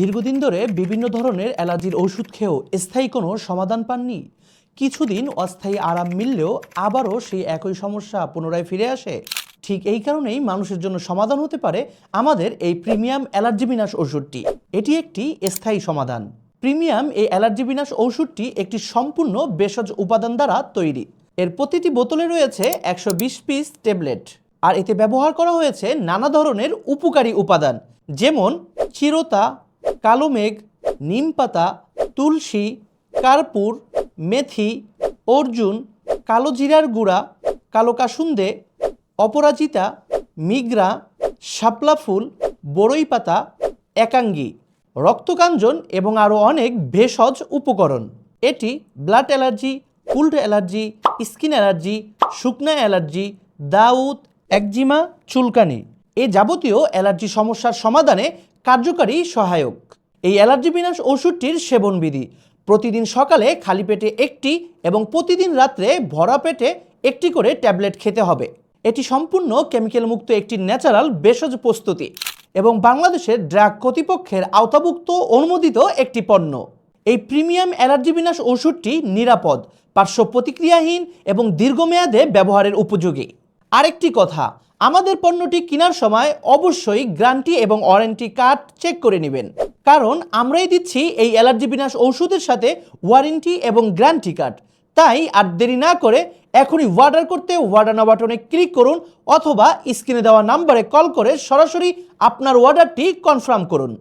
দীর্ঘদিন ধরে বিভিন্ন ধরনের অ্যালার্জির ওষুধ খেয়েও স্থায়ী কোনো সমাধান পাননি। কিছুদিন অস্থায়ী আরাম মিললেও আবারও সেই একই সমস্যা পুনরায় ফিরে আসে। ঠিক এই কারণেই মানুষের জন্য সমাধান হতে পারে আমাদের এই প্রিমিয়াম অ্যালার্জি বিনাশ ওষুধটি। এটি একটি স্থায়ী সমাধান। প্রিমিয়াম এই অ্যালার্জি বিনাশ ওষুধটি একটি সম্পূর্ণ ভেষজ উপাদান দ্বারা তৈরি। এর প্রতিটি বোতলে রয়েছে একশো বিশ পিস ট্যাবলেট। আর এতে ব্যবহার করা হয়েছে নানা ধরনের উপকারী উপাদান, যেমন চিরতা কালো মেঘ, নিম পাতা, তুলসী, কার্পুর, মেথি, অর্জুন, কালো জিরার গুঁড়া, কালো কাসুন্দে, অপরাজিতা, মিগ্রা, শাপলা ফুল, বড়ই পাতা, একাঙ্গি, রক্তকাঞ্জন এবং আরও অনেক ভেষজ উপকরণ। এটি blood allergy food allergy, skin allergy, শুকনা অ্যালার্জি, দাউদ, একজিমা, চুলকানি। এ যাবতীয় অ্যালার্জি সমস্যার সমাধানে কার্যকারী সহায়ক। এই অ্যালার্জি বিনাশ ওষুধটির সেবনবিধি। প্রতিদিন সকালে খালি পেটে একটি এবং প্রতিদিন রাত্রে ভরা পেটে একটি করে ট্যাবলেট খেতে হবে। এটি সম্পূর্ণ কেমিক্যাল মুক্ত একটি ন্যাচারাল ভেষজ প্রস্তুতি এবং বাংলাদেশের ড্রাগ কর্তৃপক্ষের আওতাভুক্ত অনুমোদিত একটি পণ্য। এই প্রিমিয়াম অ্যালার্জি বিনাশ ওষুধটি নিরাপদ, পার্শ্ব প্রতিক্রিয়াহীন এবং দীর্ঘমেয়াদে ব্যবহারের উপযোগী। আরেকটি কথা, আমাদের পণ্যটি কেনার সময় অবশ্যই গ্রান্টি এবং ওয়ারেন্টি কার্ড চেক করে নেবেন। কারণ আমরাই দিচ্ছি এই অ্যালার্জি বিনাশ ঔষধের সাথে ওয়ারেন্টি এবং গ্যারান্টি কার্ড। তাই আর দেরি না করে এখনই অর্ডার করতে ওয়ার্ডানা বাটনে ক্লিক করুন অথবা স্ক্রিনে দেওয়া নাম্বারে কল করে সরাসরি আপনার অর্ডারটি কনফার্ম করুন।